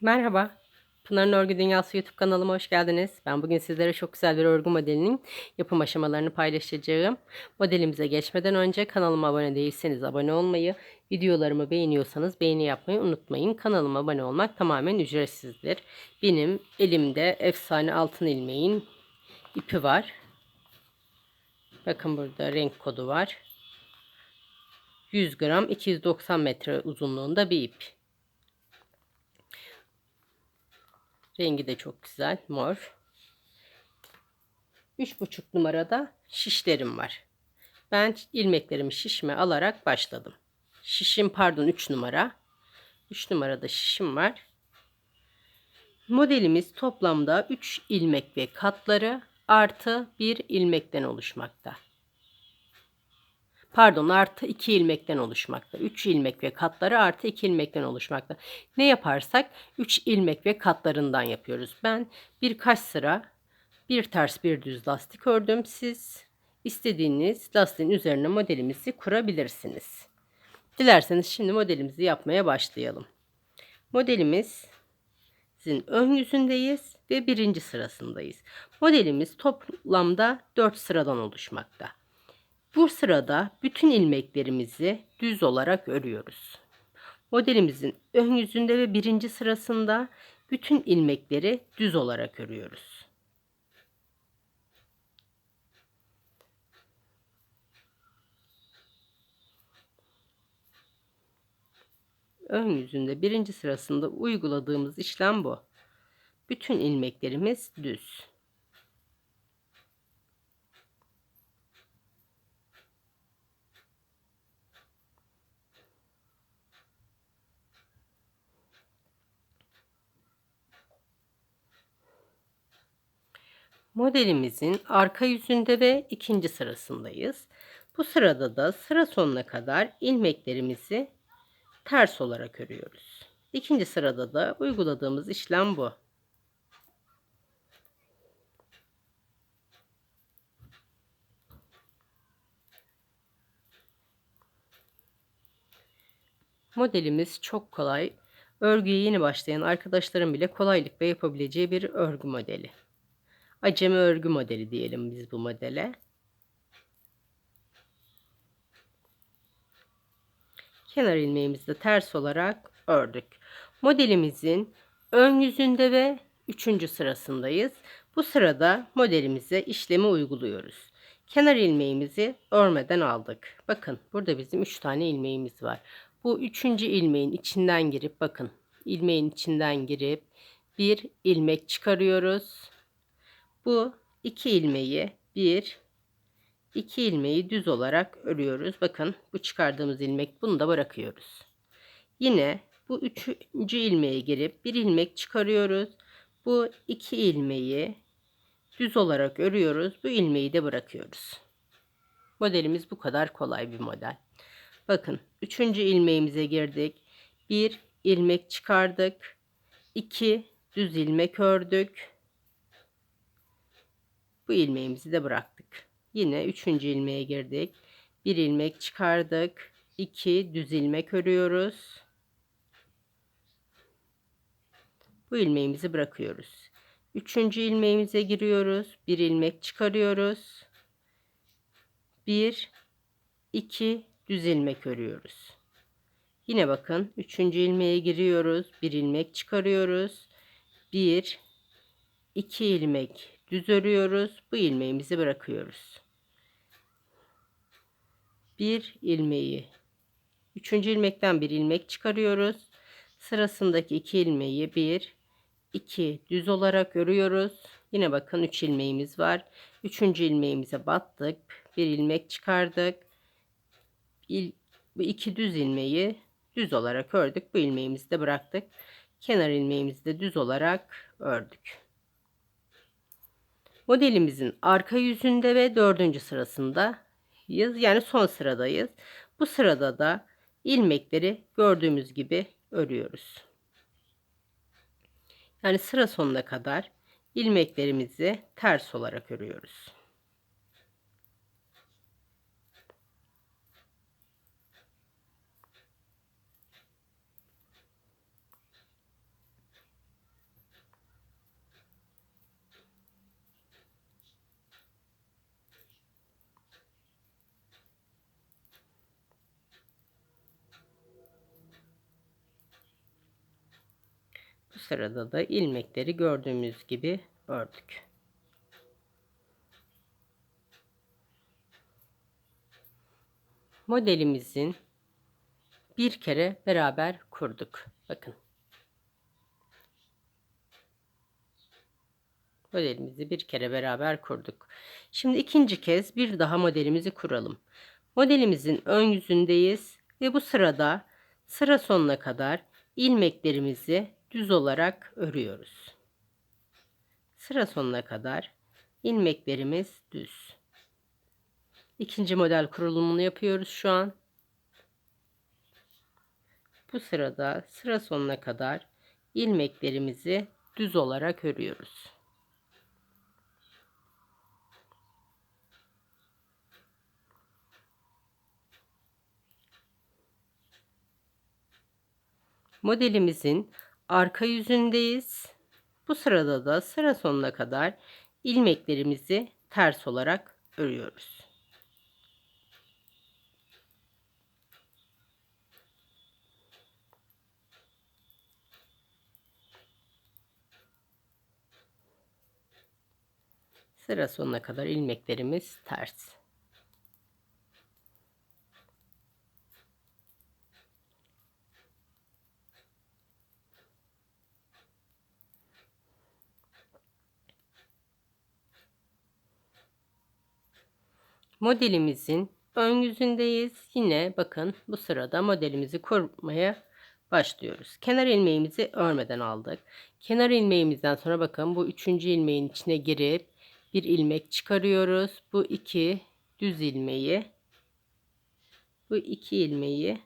Merhaba. Pınar'ın Örgü Dünyası YouTube kanalıma hoş geldiniz. Ben bugün sizlere çok güzel bir örgü modelinin yapım aşamalarını paylaşacağım. Modelimize geçmeden önce kanalıma abone değilseniz abone olmayı, videolarımı beğeniyorsanız beğeni yapmayı unutmayın. Kanalıma abone olmak tamamen ücretsizdir. Benim elimde efsane altın ilmeğin ipi var. Bakın burada renk kodu var. 100 gram 290 metre uzunluğunda bir ip. Rengi de çok güzel. Mor. 3,5 numarada şişlerim var. Ben ilmeklerimi şişme alarak başladım. Şişim pardon 3 numara. 3 numarada şişim var. Modelimiz toplamda 3 ilmek ve katları artı 1 ilmekten oluşmakta. Pardon artı 2 ilmekten oluşmakta. 3 ilmek ve katları artı 2 ilmekten oluşmakta. Ne yaparsak 3 ilmek ve katlarından yapıyoruz. Ben birkaç sıra bir ters bir düz lastik ördüm. Siz istediğiniz lastiğin üzerine modelimizi kurabilirsiniz. Dilerseniz şimdi modelimizi yapmaya başlayalım. Modelimizin ön yüzündeyiz ve birinci sırasındayız. Modelimiz toplamda 4 sıradan oluşmakta. Bu sırada bütün ilmeklerimizi düz olarak örüyoruz. Modelimizin ön yüzünde ve birinci sırasında bütün ilmekleri düz olarak örüyoruz. Ön yüzünde birinci sırasında uyguladığımız işlem bu. Bütün ilmeklerimiz düz. Modelimizin arka yüzünde ve ikinci sırasındayız. Bu sırada da sıra sonuna kadar ilmeklerimizi ters olarak örüyoruz. İkinci sırada da uyguladığımız işlem bu. Modelimiz çok kolay. Örgüye yeni başlayan arkadaşlarım bile kolaylıkla yapabileceği bir örgü modeli. Acemi örgü modeli diyelim biz bu modele. Kenar ilmeğimizi de ters olarak ördük. Modelimizin ön yüzünde ve üçüncü sırasındayız. Bu sırada modelimize işlemi uyguluyoruz. Kenar ilmeğimizi örmeden aldık. Bakın burada bizim 3 tane ilmeğimiz var. Bu üçüncü ilmeğin içinden girip bakın ilmeğin içinden girip bir ilmek çıkarıyoruz. Bu iki ilmeği bir iki ilmeği düz olarak örüyoruz. Bakın bu çıkardığımız ilmek bunu da bırakıyoruz. Yine bu üçüncü ilmeğe girip bir ilmek çıkarıyoruz. Bu iki ilmeği düz olarak örüyoruz. Bu ilmeği de bırakıyoruz. Modelimiz bu kadar kolay bir model. Bakın üçüncü ilmeğimize girdik. Bir ilmek çıkardık. iki düz ilmek ördük. Bu ilmeğimizi de bıraktık. Yine üçüncü ilmeğe girdik. Bir ilmek çıkardık. iki düz ilmek örüyoruz. Bu ilmeğimizi bırakıyoruz. Üçüncü ilmeğimize giriyoruz. Bir ilmek çıkarıyoruz. Bir, iki düz ilmek örüyoruz. Yine bakın üçüncü ilmeğe giriyoruz. Bir ilmek çıkarıyoruz. Bir, iki ilmek düz örüyoruz. Bu ilmeğimizi bırakıyoruz. Bir ilmeği üçüncü ilmekten bir ilmek çıkarıyoruz. Sırasındaki iki ilmeği bir, iki düz olarak örüyoruz. Yine bakın üç ilmeğimiz var. Üçüncü ilmeğimize battık. Bir ilmek çıkardık. İl, bu iki düz ilmeği düz olarak ördük. Bu ilmeğimizi de bıraktık. Kenar ilmeğimizi de düz olarak ördük. Modelimizin arka yüzünde ve dördüncü sırasındayız. Yani son sıradayız. Bu sırada da ilmekleri gördüğümüz gibi örüyoruz. Yani sıra sonuna kadar ilmeklerimizi ters olarak örüyoruz. Sırada da ilmekleri gördüğümüz gibi ördük. Modelimizin bir kere beraber kurduk. Bakın. Modelimizi bir kere beraber kurduk. Şimdi ikinci kez bir daha modelimizi kuralım. Modelimizin ön yüzündeyiz ve bu sırada sıra sonuna kadar ilmeklerimizi düz olarak örüyoruz. Sıra sonuna kadar ilmeklerimiz düz. İkinci model kurulumunu yapıyoruz şu an. Bu sırada sıra sonuna kadar ilmeklerimizi düz olarak örüyoruz. Modelimizin arka yüzündeyiz. Bu sırada da sıra sonuna kadar ilmeklerimizi ters olarak örüyoruz. Sıra sonuna kadar ilmeklerimiz ters. Modelimizin ön yüzündeyiz. Yine bakın bu sırada modelimizi kurmaya başlıyoruz. Kenar ilmeğimizi örmeden aldık. Kenar ilmeğimizden sonra bakın bu üçüncü ilmeğin içine girip bir ilmek çıkarıyoruz. Bu iki düz ilmeği bu iki ilmeği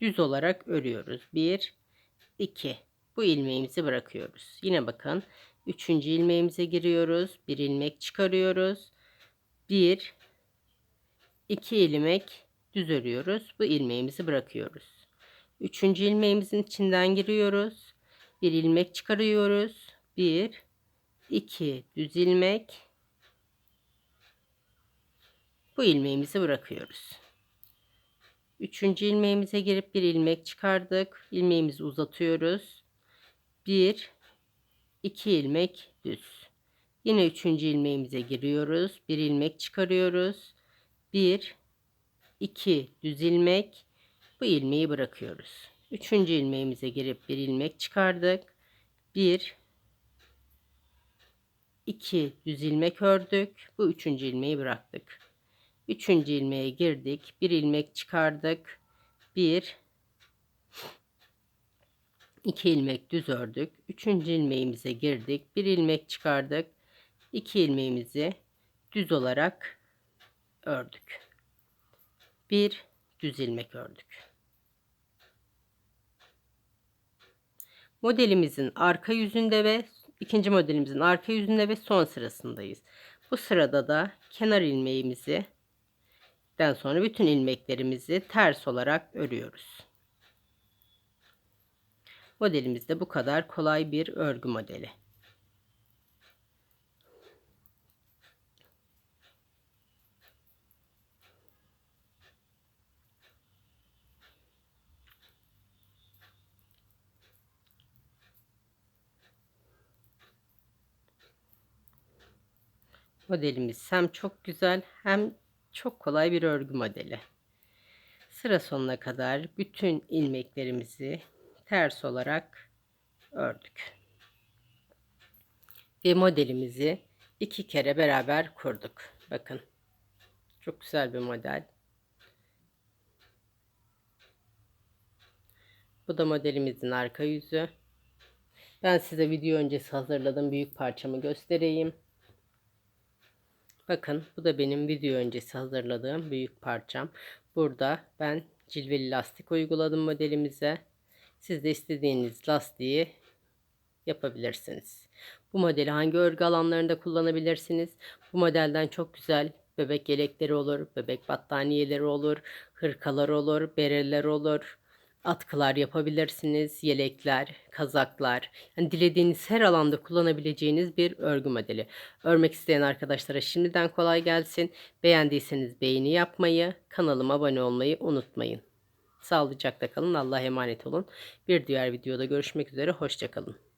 düz olarak örüyoruz. Bir, iki. Bu ilmeğimizi bırakıyoruz. Yine bakın üçüncü ilmeğimize giriyoruz. Bir ilmek çıkarıyoruz. Bir, iki ilmek düz örüyoruz. Bu ilmeğimizi bırakıyoruz. Üçüncü ilmeğimizin içinden giriyoruz. Bir ilmek çıkarıyoruz. Bir, 2 düz ilmek bu ilmeğimizi bırakıyoruz. Üçüncü ilmeğimize girip bir ilmek çıkardık. İlmeğimizi uzatıyoruz. Bir, iki ilmek düz. Yine üçüncü ilmeğimize giriyoruz. Bir ilmek çıkarıyoruz. Bir, iki düz ilmek. Bu ilmeği bırakıyoruz. Üçüncü ilmeğimize girip bir ilmek çıkardık. Bir, 2 düz ilmek ördük. Bu üçüncü ilmeği bıraktık. Üçüncü ilmeğe girdik. Bir ilmek çıkardık. Bir, iki ilmek düz ördük. Üçüncü ilmeğimize girdik. Bir ilmek çıkardık. İki ilmeğimizi düz olarak ördük. Bir düz ilmek ördük. Modelimizin arka yüzünde ve ikinci modelimizin arka yüzünde ve son sırasındayız. Bu sırada da kenar ilmeğimizi den sonra bütün ilmeklerimizi ters olarak örüyoruz. Modelimiz de bu kadar kolay bir örgü modeli. Modelimiz hem çok güzel hem çok kolay bir örgü modeli. Sıra sonuna kadar bütün ilmeklerimizi ters olarak ördük. Ve modelimizi iki kere beraber kurduk. Bakın. Çok güzel bir model. Bu da modelimizin arka yüzü. Ben size video öncesi hazırladığım büyük parçamı göstereyim. Bakın bu da benim video öncesi hazırladığım büyük parçam. Burada ben cilveli lastik uyguladım modelimize. Siz de istediğiniz lastiği yapabilirsiniz. Bu modeli hangi örgü alanlarında kullanabilirsiniz? Bu modelden çok güzel bebek yelekleri olur, bebek battaniyeleri olur, hırkalar olur, bereler olur atkılar yapabilirsiniz, yelekler, kazaklar. Yani dilediğiniz her alanda kullanabileceğiniz bir örgü modeli. Örmek isteyen arkadaşlara şimdiden kolay gelsin. Beğendiyseniz beğeni yapmayı, kanalıma abone olmayı unutmayın. Sağlıcakla kalın. Allah'a emanet olun. Bir diğer videoda görüşmek üzere. Hoşçakalın.